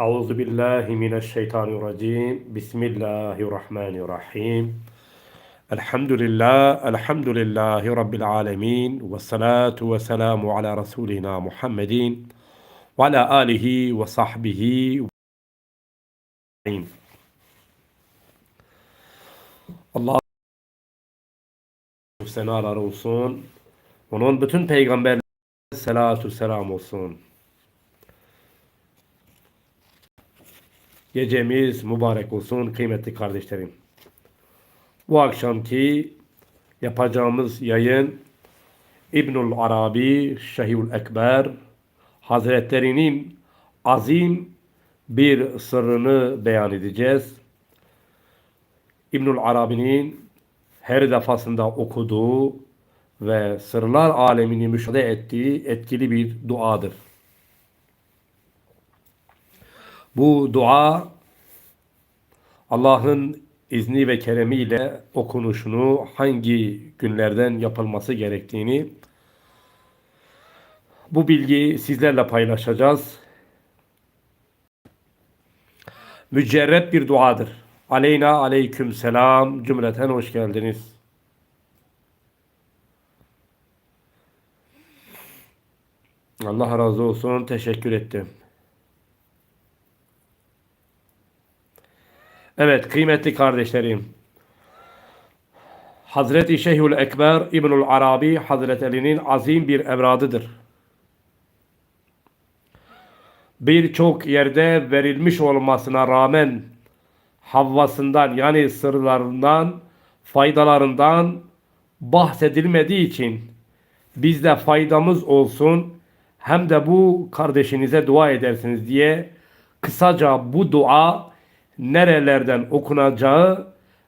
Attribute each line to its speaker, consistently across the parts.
Speaker 1: Euzu billahi mineşşeytanirracim. Bismillahirrahmanirrahim. Elhamdülillah, elhamdülillahi rabbil alamin ve salatu ve selamu ala rasulina Muhammedin ve ala alihi ve sahbihi ve Allah senalar olsun. Onun bütün peygamberlerine selatu selam olsun. Gecemiz mübarek olsun kıymetli kardeşlerim. Bu akşamki yapacağımız yayın İbnül Arabi Şehül Ekber Hazretlerinin azim bir sırrını beyan edeceğiz. İbnül Arabi'nin her defasında okuduğu ve sırlar alemini müşahede ettiği etkili bir duadır. Bu dua Allah'ın izni ve keremiyle okunuşunu hangi günlerden yapılması gerektiğini bu bilgiyi sizlerle paylaşacağız. Mücerret bir duadır. Aleyna aleyküm selam cümleten hoş geldiniz. Allah razı olsun. Teşekkür ettim. Evet kıymetli kardeşlerim. Hazreti Şeyhül Ekber İbnül Arabi Hazretleri'nin azim bir evradıdır. Birçok yerde verilmiş olmasına rağmen havvasından yani sırlarından, faydalarından bahsedilmediği için bizde faydamız olsun hem de bu kardeşinize dua edersiniz diye kısaca bu dua nerelerden okunacağı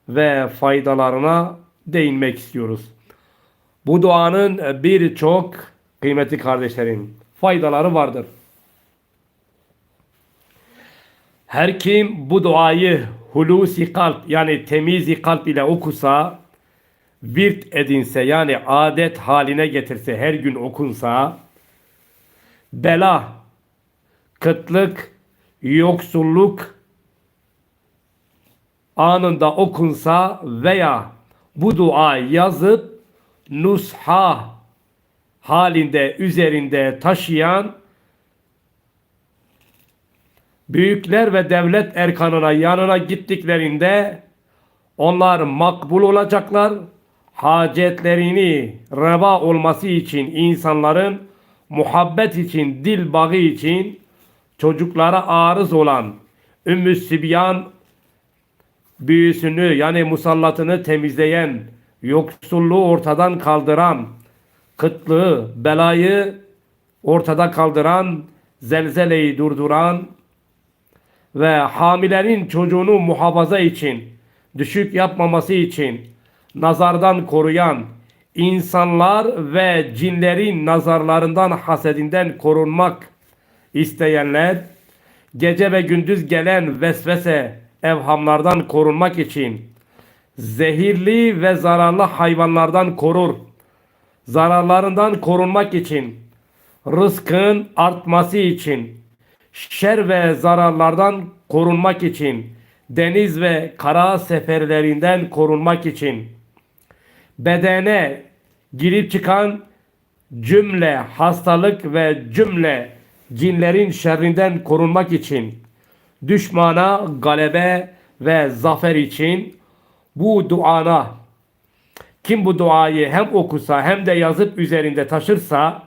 Speaker 1: ve faydalarına değinmek istiyoruz. Bu duanın birçok kıymetli kardeşlerim faydaları vardır. Her kim bu duayı hulusi kalp yani temizi kalp ile okusa, virt edinse yani adet haline getirse her gün okunsa, bela, kıtlık, yoksulluk, anında okunsa veya bu dua yazıp nusha halinde üzerinde taşıyan büyükler ve devlet erkanına yanına gittiklerinde onlar makbul olacaklar. Hacetlerini reva olması için insanların muhabbet için, dil bağı için çocuklara arız olan Ümmü Sibyan büyüsünü yani musallatını temizleyen, yoksulluğu ortadan kaldıran, kıtlığı, belayı ortada kaldıran, zelzeleyi durduran ve hamilerin çocuğunu muhafaza için, düşük yapmaması için nazardan koruyan, insanlar ve cinlerin nazarlarından, hasedinden korunmak isteyenler, gece ve gündüz gelen vesvese, evhamlardan korunmak için zehirli ve zararlı hayvanlardan korur. Zararlarından korunmak için rızkın artması için şer ve zararlardan korunmak için deniz ve kara seferlerinden korunmak için bedene girip çıkan cümle hastalık ve cümle cinlerin şerrinden korunmak için düşmana galebe ve zafer için bu duana kim bu duayı hem okusa hem de yazıp üzerinde taşırsa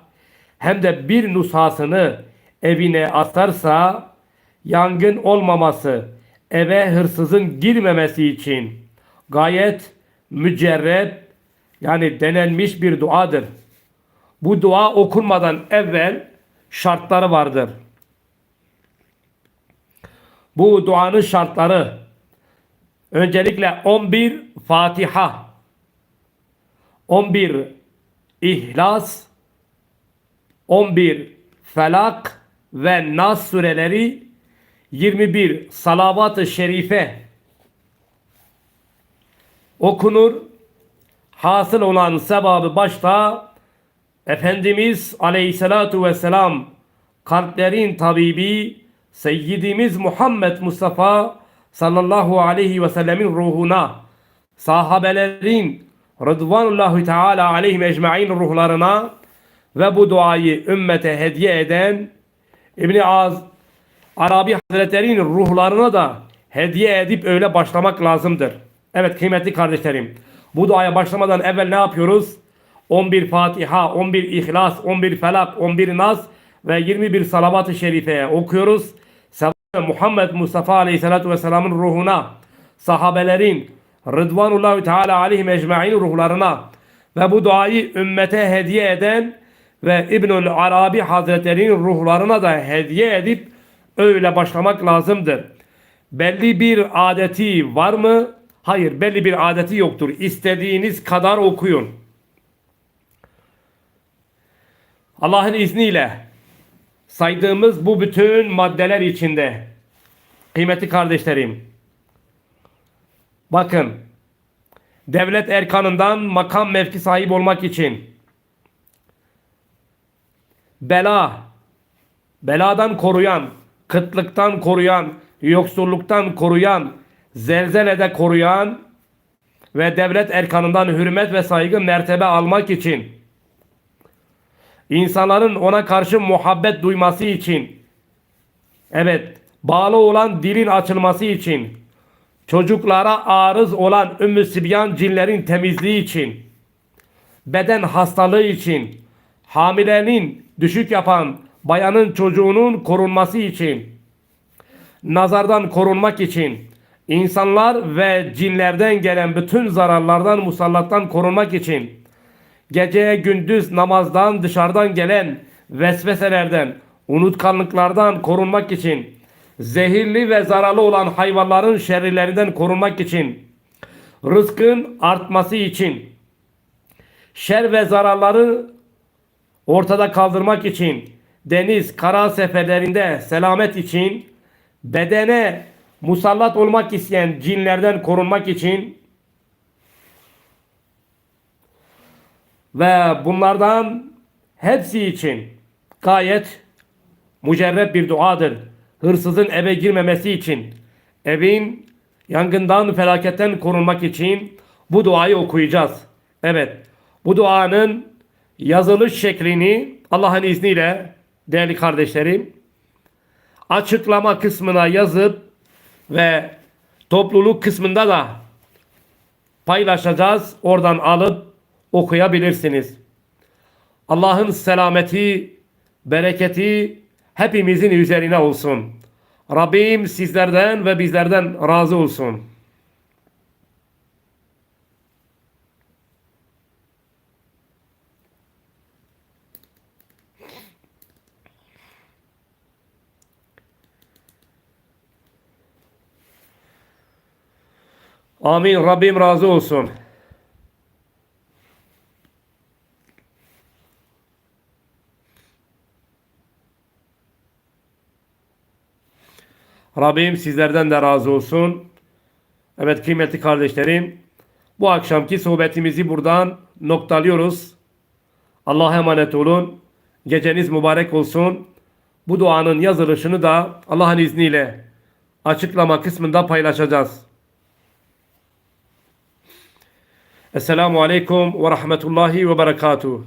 Speaker 1: hem de bir nusasını evine asarsa yangın olmaması, eve hırsızın girmemesi için gayet mücerreb yani denenmiş bir duadır. Bu dua okunmadan evvel şartları vardır. Bu duanın şartları. Öncelikle 11 Fatiha. 11 İhlas. 11 Felak ve Nas sureleri. 21 Salavat-ı Şerife. Okunur. Hasıl olan sebabı başta Efendimiz Aleyhisselatu Vesselam kalplerin tabibi Seyyidimiz Muhammed Mustafa sallallahu aleyhi ve sellemin ruhuna, sahabelerin Rıdvanullahi Teala aleyhim ecmain ruhlarına ve bu duayı ümmete hediye eden İbni Az Arabi Hazretleri'nin ruhlarına da hediye edip öyle başlamak lazımdır. Evet kıymetli kardeşlerim. Bu duaya başlamadan evvel ne yapıyoruz? 11 Fatiha, 11 İhlas, 11 Felak, 11 Nas ve 21 Salavat-ı Şerife'ye okuyoruz. Muhammed Mustafa Aleyhisselatü Vesselam'ın ruhuna, sahabelerin, Rıdvanullahi Teala aleyhim ecmain ruhlarına ve bu duayı ümmete hediye eden ve İbnül Arabi Hazretleri'nin ruhlarına da hediye edip öyle başlamak lazımdır. Belli bir adeti var mı? Hayır, belli bir adeti yoktur. İstediğiniz kadar okuyun. Allah'ın izniyle saydığımız bu bütün maddeler içinde kıymetli kardeşlerim bakın devlet erkanından makam mevki sahip olmak için bela beladan koruyan, kıtlıktan koruyan, yoksulluktan koruyan, zelzelede koruyan ve devlet erkanından hürmet ve saygı mertebe almak için insanların ona karşı muhabbet duyması için evet bağlı olan dilin açılması için çocuklara arız olan ümmü sibyan cinlerin temizliği için beden hastalığı için hamilenin düşük yapan bayanın çocuğunun korunması için nazardan korunmak için insanlar ve cinlerden gelen bütün zararlardan musallattan korunmak için geceye gündüz namazdan dışarıdan gelen vesveselerden, unutkanlıklardan korunmak için, zehirli ve zararlı olan hayvanların şerrilerinden korunmak için, rızkın artması için, şer ve zararları ortada kaldırmak için, deniz, kara seferlerinde selamet için, bedene musallat olmak isteyen cinlerden korunmak için, Ve bunlardan hepsi için gayet mücerrep bir duadır. Hırsızın eve girmemesi için, evin yangından, felaketten korunmak için bu duayı okuyacağız. Evet, bu duanın yazılış şeklini Allah'ın izniyle değerli kardeşlerim açıklama kısmına yazıp ve topluluk kısmında da paylaşacağız. Oradan alıp okuyabilirsiniz. Allah'ın selameti, bereketi hepimizin üzerine olsun. Rabbim sizlerden ve bizlerden razı olsun. Amin. Rabbim razı olsun. Rabbim sizlerden de razı olsun. Evet kıymetli kardeşlerim, bu akşamki sohbetimizi buradan noktalıyoruz. Allah'a emanet olun. Geceniz mübarek olsun. Bu duanın yazılışını da Allah'ın izniyle açıklama kısmında paylaşacağız. Esselamu Aleyküm ve Rahmetullahi ve Berekatuhu.